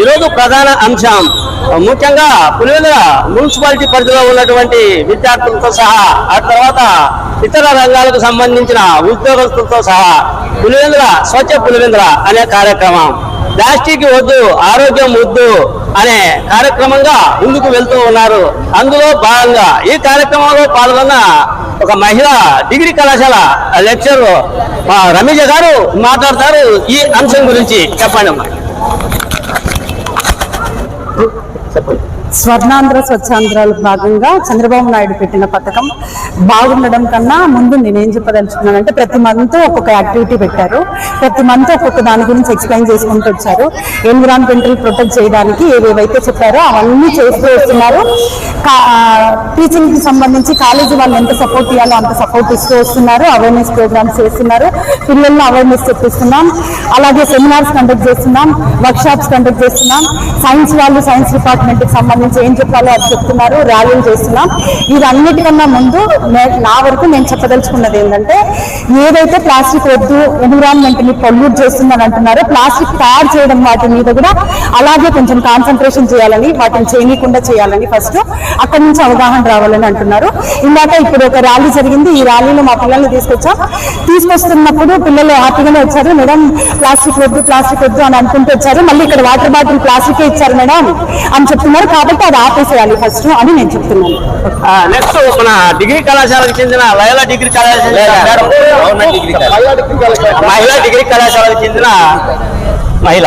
ఈరోజు ప్రధాన అంశం. ముఖ్యంగా పులివెందుల మున్సిపాలిటీ పరిధిలో ఉన్నటువంటి విద్యార్థులతో సహా ఆ తర్వాత ఇతర రంగాలకు సంబంధించిన ఉద్యోగస్తులతో సహా పులివెందుల స్వచ్ఛ పులివెందుల అనే కార్యక్రమం. ప్లాస్టిక్ వద్దు ఆరోగ్యం వద్దు అనే కార్యక్రమంగా ముందుకు వెళ్తూ ఉన్నారు. అందులో భాగంగా ఈ కార్యక్రమంలో పాల్గొన్న ఒక మహిళ డిగ్రీ కళాశాల లెక్చర్ రమేష్ గారు మాట్లాడతారు. ఈ అంశం గురించి చెప్పండి అమ్మా se puede. స్వర్ణాంధ్ర స్వచ్ఛాంధ్రాల భాగంగా చంద్రబాబు నాయుడు పెట్టిన పథకం బాగుండడం కన్నా ముందు నేనేం చెప్పదలుచుకున్నానంటే ప్రతి మంత్ ఒక్కొక్క యాక్టివిటీ పెట్టారు. ప్రతి మంత్ ఒక్కొక్క దాని గురించి ఎక్స్ప్లెయిన్ చేసుకుంటూ వచ్చారు. ఎన్విరాన్మెంటల్ ప్రొటెక్ట్ చేయడానికి ఏవేవైతే చెప్పారో అవన్నీ చేస్తూ వస్తున్నారు. టీచింగ్కి సంబంధించి కాలేజీ వాళ్ళు ఎంత సపోర్ట్ ఇవ్వాలో అంత సపోర్ట్ ఇస్తూ వస్తున్నారు. అవేర్నెస్ ప్రోగ్రామ్స్ చేస్తున్నారు. పిల్లల్లో అవేర్నెస్ చెప్పిస్తున్నాం అలాగే సెమినార్స్ కండక్ట్ చేస్తున్నాం. వర్క్షాప్స్ కండక్ట్ చేస్తున్నాం. సైన్స్ వాళ్ళు సైన్స్ డిపార్ట్మెంట్ సంబంధించి సంబంధించి ఏం చెప్పాలో అది చెప్తున్నారు ర్యాలీలు చేస్తున్నాం. వీటన్నిటికన్నా ముందు నా వరకు నేను చెప్పదలుచుకున్నది ఏంటంటే ఏదైతే ప్లాస్టిక్ వద్దు ఎన్విరాన్మెంట్ని పొల్యూట్ చేస్తుందని అంటున్నారో ప్లాస్టిక్ తయారు చేయడం వాటి మీద కూడా అలాగే కొంచెం కాన్సన్ట్రేషన్ చేయాలని వాటిని చేయకుండా చేయాలని ఫస్ట్ అక్కడి నుంచి అవగాహన రావాలని అంటున్నారు. ఇందాక ఇప్పుడు ఒక ర్యాలీ జరిగింది ఈ ర్యాలీలో మా పిల్లల్ని తీసుకొచ్చాం. తీసుకొస్తున్నప్పుడు పిల్లలు హ్యాపీగానే వచ్చారు మేడం ప్లాస్టిక్ వద్దు ప్లాస్టిక్ వద్దు అని అనుకుంటూ వచ్చారు. మళ్ళీ ఇక్కడ వాటర్ బాటిల్ ప్లాస్టిక్ ఇచ్చారు మేడం అని చెప్తున్నారు. కాబట్టి అది ఆపేసేయాలి ఫస్ట్ అని నేను చెప్తున్నాను. నెక్స్ట్ మన డిగ్రీ కళాశాలకు చెందిన లయలా డిగ్రీ కళాశాల. మహిళా డిగ్రీ కళాశాలకు చెందిన మహిళ.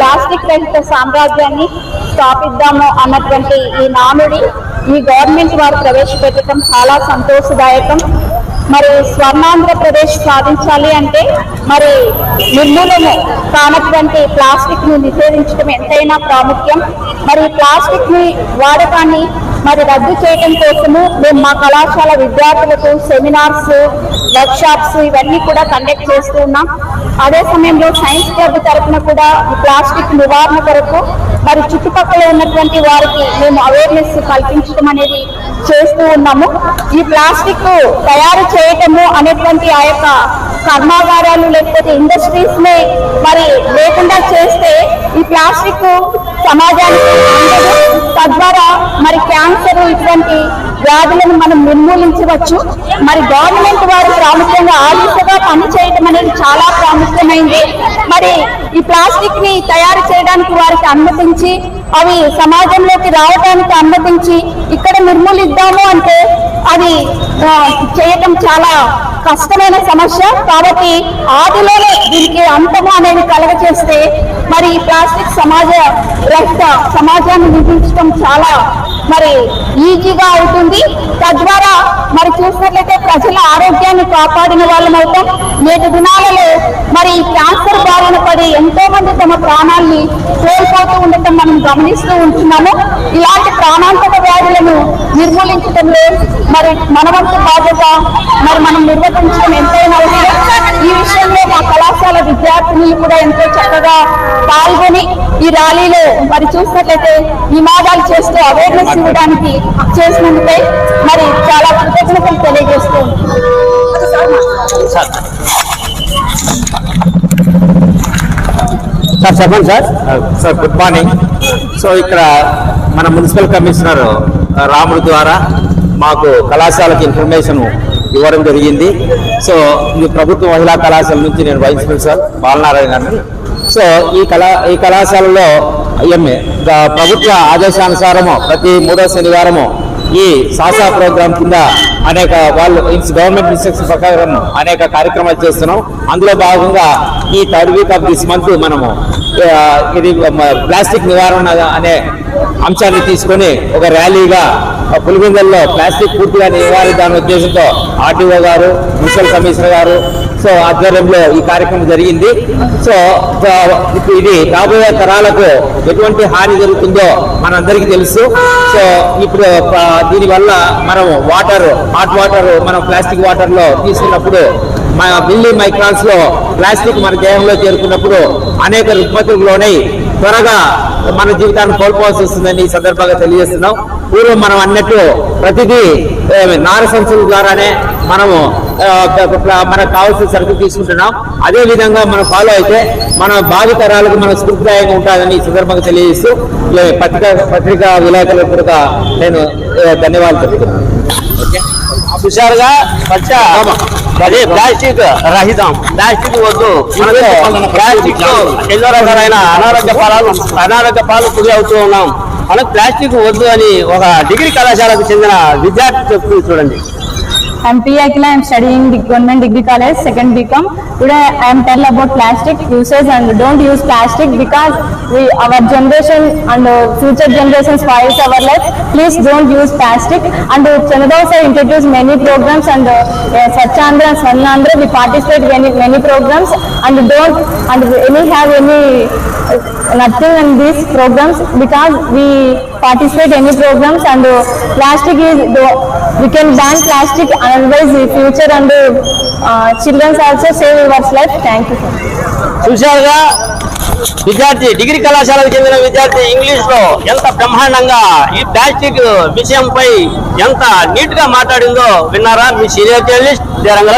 ప్లాస్టిక్ రహిత సామ్రాజ్యాన్ని స్థాపిద్దాము అన్నటువంటి ఈ నానుడి ఈ గవర్నమెంట్ వారు ప్రవేశపెట్టడం చాలా సంతోషదాయకం. మరి స్వర్ణాంధ్రప్రదేశ్ సాధించాలి అంటే మరి నిర్మూలన కానటువంటి ప్లాస్టిక్ని నిషేధించడం ఎంతైనా ప్రాముఖ్యం. మరి ప్లాస్టిక్ని వాడకాన్ని మరి రద్దు చేయడం కోసము మేము మా కళాశాల విద్యార్థులకు సెమినార్స్ వర్క్ షాప్స్ ఇవన్నీ కూడా కండక్ట్ చేస్తూ ఉన్నాం. అదే సమయంలో సైన్స్ క్లబ్ తరఫున కూడా ప్లాస్టిక్ నివారణ కొరకు మరి చుట్టుపక్కల ఉన్నటువంటి వారికి మేము అవేర్నెస్ కల్పించడం అనేది చేస్తూ ఉన్నాము. ఈ ప్లాస్టిక్ తయారు చేయటము అనేటువంటి ఆ యొక్క కర్మాగారాలు లేకపోతే ఇండస్ట్రీస్ని మరి లేకుండా చేస్తే ఈ ప్లాస్టిక్ సమాజానికి తద్వారా మరి క్యాన్సర్ ఇటువంటి వ్యాధులను మనం నిర్మూలించవచ్చు. మరి గవర్నమెంట్ వారు ప్రాముఖ్యంగా ఆర్థికగా దిశగా పని అనేది చాలా ప్రాముఖ్యమైంది. మరి ఈ ప్లాస్టిక్ని తయారు చేయడానికి వారికి అనుమతించి అవి సమాజంలోకి రావడానికి అనుమతించి ఇక్కడ నిర్మూలిద్దాము అంటే అది చేయటం చాలా కష్టమైన సమస్య. కాబట్టి ఆదిలోనే దీనికి అంతము అనేది కలగచేస్తే మరి ఈ ప్లాస్టిక్ సమాజ రహిత సమాజాన్ని నిర్మించడం చాలా మరి ఈజీగా అవుతుంది. తద్వారా మరి చూసినట్లయితే ప్రజల ఆరోగ్యాన్ని కాపాడిన వాళ్ళం అవుతాం. నేటి దినాలలో మరి క్యాన్సర్ బారిన పడి ఎంతో మంది తమ ప్రాణాల్ని కోల్పోతూ ఉండటం మనం గమనిస్తూ ఉంటున్నాము. ఇలాంటి ప్రాణాంతక వ్యాధులను నిర్మూలించడంలో మరి మనవంతు బాధ్యత మరి మనం నిర్వర్తించడం ఎంతైనా కళాశాల విద్యార్థినులు కూడా ఎంతో చక్కగా పాల్గొని ఈ ర్యాలీలో మరి చూసినట్లయితే నినాదాలు చేస్తూ అవేర్నెస్ ఇవ్వడానికి చేసినందుకై మరి చాలా కృతజ్ఞతలు తెలియజేస్తూ సార్. సార్ చెప్పండి sir. Sir good morning so ఇక్కడ మన మున్సిపల్ కమిషనర్ రాముడు ద్వారా మాకు కళాశాలకు ఇన్ఫర్మేషన్ ఇవ్వడం జరిగింది. సో ఇది ప్రభుత్వ మహిళా కళాశాల నుంచి నేను వైస్ ప్రిన్సిపల్ బాలనారాయణ గారిని. సో ఈ కళా ఈ కళాశాలలో ఎంఏ ప్రభుత్వ ఆదేశానుసారము ప్రతి మూడో శనివారము ఈ సాసా ప్రోగ్రాం కింద అనేక వాళ్ళు గవర్నమెంట్ ఇన్స్ట్రక్షన్ ప్రకారం అనేక కార్యక్రమాలు చేస్తున్నాం. అందులో భాగంగా ఈ third week of this month మనము ఇది ప్లాస్టిక్ నివారణ అనే అంశాన్ని తీసుకొని ఒక ర్యాలీగా పులిగింజల్లో ప్లాస్టిక్ పూర్తిగా నివారిద్దామనే ఉద్దేశంతో ఆర్టీఓ గారు మున్సిపల్ కమిషనర్ గారు సో ఆధ్వర్యంలో ఈ కార్యక్రమం జరిగింది. సో ఇది రాబోయే తరాలకు ఎటువంటి హాని జరుగుతుందో మనందరికీ తెలుసు. సో ఇప్పుడు దీనివల్ల మనం వాటర్ హాట్ వాటర్ మనం ప్లాస్టిక్ వాటర్లో తీసుకున్నప్పుడు మా మిల్లీ మైక్రాన్స్లో ప్లాస్టిక్ మన దేహంలో చేరుకున్నప్పుడు అనేక రుగ్మతులకు లోనై త్వరగా మన జీవితాన్ని కోల్పోవాల్సి వస్తుందని ఈ సందర్భంగా తెలియజేస్తున్నాం. పూర్వం మనం అన్నట్టు ప్రతిదీ ఏ, నార సంచుల ద్వారానే మనము మనకు కావాల్సిన సరుకు తీసుకుంటున్నాం. అదే విధంగా మనం ఫాలో అయితే మన భావితరాలకు మన స్ఫూర్తిదాయంగా ఉంటుందని సందర్భంగా తెలియజేస్తూ పత్రికా పత్రికా విలేకరులకు కూడా నేను ధన్యవాదాలు చెప్తున్నాను. చూశారుగా స్వచ్ఛ అదే ప్లాస్టిక్ రహితం. ప్లాస్టిక్ వద్దు. ఎన్నో రకాలైన అనారోగ్య ఫలాలు అనారోగ్య పాలు గురి అవుతూ ఉన్నాం. మనకు ప్లాస్టిక్ వద్దు అని ఒక డిగ్రీ కళాశాలకు చెందిన విద్యార్థి చెప్తుంది చూడండి. I'm P. Akila. I'm studying the government degree college, second BCom. Today I am tell about plastic uses and don't use plastic because we, our generation and future generations spoils our life. Please don't use plastic. And uh, Chandrabhasu introduced many programs and uh, uh, Swachhandra and Swarnandra we participate many many programs and don't and any have any uh, nothing in these programs because we participate any programs and plastic we can ban plastic otherwise ఈ future and childrens also save yours life thank you చూశారుగా? విద్యార్థి degree కళాశాలకు చెందిన విద్యార్థి ఇంగ్లీష్లో ఎంత బ్రహ్మాండంగా ఈ ప్లాస్టిక్ విషయంపై ఎంత నీట్గా మాట్లాడిందో విన్నారా మీ సీనియర్ జర్నలిస్ట్ రంగల